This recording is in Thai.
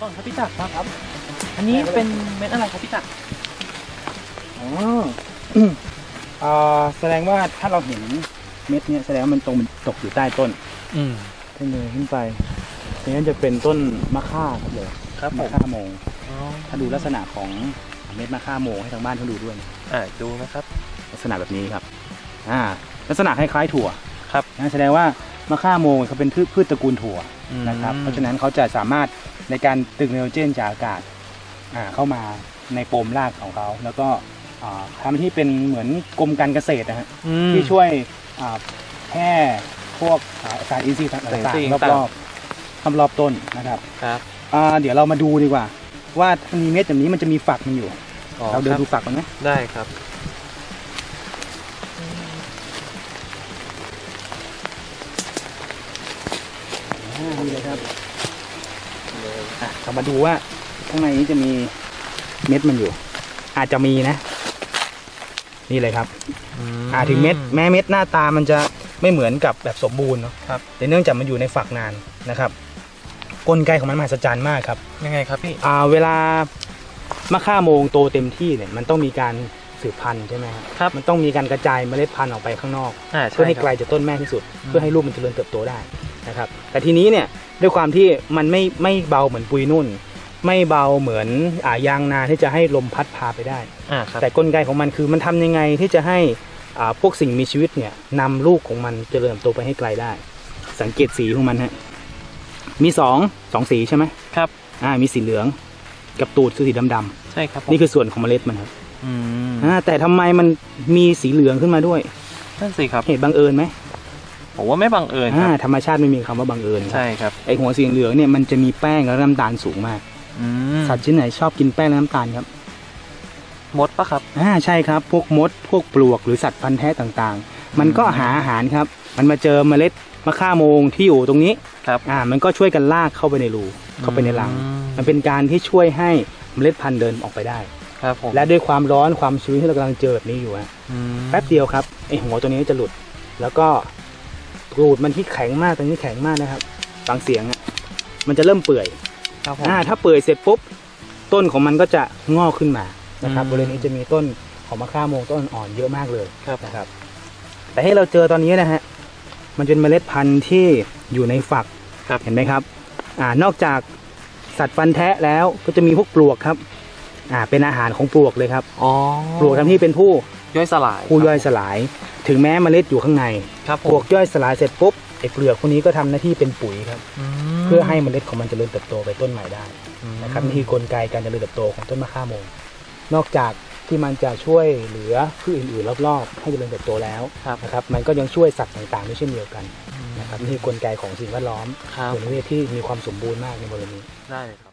ก่อนครับพี่จักรครับ อันนี้เป็นเม็ดอะไรครับพี่จักรอ๋ออืมอ่าแสดงว่าถ้าเราเห็นเม็ดเนี้ยแสดงว่ามันตรงมันตกอยู่ใต้ต้นอืมขึ้นเลยขึ้นไปดังนั้นจะเป็นต้นมะค่าครับเลยครับผมมะค่าโมงอ๋อถ้าดูลักษณะของเม็ดมะค่าโมงให้ทางบ้านเขาดูด้วยนะอ่าดูนะครับ ลักษณะแบบนี้ครับ อ่า ลักษณะคล้ายๆถั่วครับนะแสดงว่า มะค่าโมงเขาเป็นพืชพืชตระกูลถั่วนะครับเพราะฉะนั้นเขาจะสามารถในการตึกไนโตรเจนจากอากาศอ่าเข้ามาในโปมรากของเขาแล้วก็อ่าทำที่เป็นเหมือนกรมการเกษตรนะฮะอืมที่ช่วยอ่าแพร่พวกอ่าสารอินทรีย์ต่สารอินางทรีย์ๆรต่างอบๆรอบๆต้นนะครับครับอ่าเดี๋ยวเรามาดูดีกว่า ว่ามีเม็ดแบบนี้มันจะมีฝักมันอยู่อ๋อเราเดิคนรับดูฝักมันไหมได้ครับ อ่านี่เลยครับอะเรามาดูว่าข้างในนี้จะมีเม็ดมันอยู่ อาจจะมีนะ นี่เลยครับ อ่าถึงเม็ดแม้เม็ดหน้าตามันจะไม่เหมือนกับแบบสมบูรณ์เนาะครับ แต่เนื่องจากมันอยู่ในฝักนานนะครับ กลไกของมันมหัศจรรย์มากครับ ยังไงครับพี่ อ่าเวลามะข่าโมงโตเต็มที่เนี่ยมันต้องมีการสืบพันธุ์ใช่ไหมครับครับมันต้องมีการกระจายเมล็ดพันธุ์ออกไปข้างนอก อ่าเพื่อให้ช่ไกลครับจากต้นแม่ที่สุดอืมเพื่อให้ลูกมันเจริญเติบโตได้ นะครับ แต่ทีนี้เนี่ยด้วยความที่มันไม่ไม่เบาเหมือนปุยนุ่น ไม่เบาเหมือนอ่ายางนาที่จะให้ลมพัดพาไปได้ อ่าครับแต่กลไกของมันคือมันทำยังไงที่จะให้อ่าพวกสิ่งมีชีวิตเนี่ยนำลูกของมันเจริญเติบโตไปให้ไกลได้ สังเกตสีของมันฮะมีสองสองสีใช่ไหมครับ อ่ามีสีเหลืองกับตูดคือสีดำใช่ครับผมๆนี่คือส่วนของเมล็ดมันครับอืมอ่าแต่ทำไมมันมีสีเหลืองขึ้นมาด้วยนั่นสิครับเหตุบังเอิญไหม ผมว่าไม่บังเอิญคอ่ารับ ธรรมชาติไม่มีคำว่าบังเอิญครับใช่ครับไอหัวสีเหลืองเนี่ยมันจะมีแป้งและน้ำตาลสูงมากอืมสัตว์ชนิดไหนชอบกินแป้งและน้ำตาลครับ มดปะครับอ่าใช่ครับ พวกมด พวกปลวกหรือสัตว์พันธุ์แท้ต่างๆ มันก็หาอาหารครับ มันมาเจอเมล็ดมะข่าโมงที่อยู่ตรงนี้ครับอ่า มันก็ช่วยกันลากเข้าไปในรูเข้าไปในรังอืมมันเป็นการที่ช่วยให้เมล็ดพันธุ์เดินออกไปได้ครับผมและด้วยความร้อนความชื้นที่เรากำลังเจอแบบนี้อยู่ฮะอืมแป๊บเดียวครับไอหัวตัวนี้จะหลุด แล้วก็ รูดมันที่แข็งมากตรงนี้แข็งมากนะครับฟังเสียงอะมันจะเริ่มเปื่อยครับผม อ่าถ้าเปื่อยเสร็จปุ๊บต้นของมันก็จะงอกขึ้นมานะครับอืม บริเวณนี้จะมีต้นของมะข่าโมงต้นอ่อนเยอะมากเลย ครับ นะครับแต่ให้เราเจอตอนนี้นะฮะ มันเป็นเมล็ดพันธุ์ที่อยู่ในฝักครับ เห็นไหมครับ อ่านอกจากสัตว์ฟันแทะแล้วก็จะมีพวกปลวกครับ อ่าเป็นอาหารของปลวกเลยครับ อ๋อปลวกทำที่เป็นผู้ ย่อยสลาย ผู้ย่อยสลาย ถึงแม้เมล็ดอยู่ข้างในครับผปลวมกย่อยสลายเสร็จปุ๊บไอ้เปลือกพวกนี้ก็ทำหน้าที่เป็นปุ๋ยครับมเพื่อให้เมล็ดของมันเจริญเติบโตไปต้นใหม่ได้อืมนะครับนี่คือกลไกการเจริญเติบโตของต้นมะข่าโมง นอกจากที่มันจะช่วยเหลือพืชอื่นๆรอบๆ ให้เจริญเติบโตแล้วครับ นะครับมันก็ยังช่วยสัตว์ต่างๆด้วยเช่นเดียวกันนะครับนี่คือกลไกของสิ่งแวดล้อมครับส่วนนิเวศที่มีความสมบูรณ์มากในบริเวณนี้ ได้เลยครับ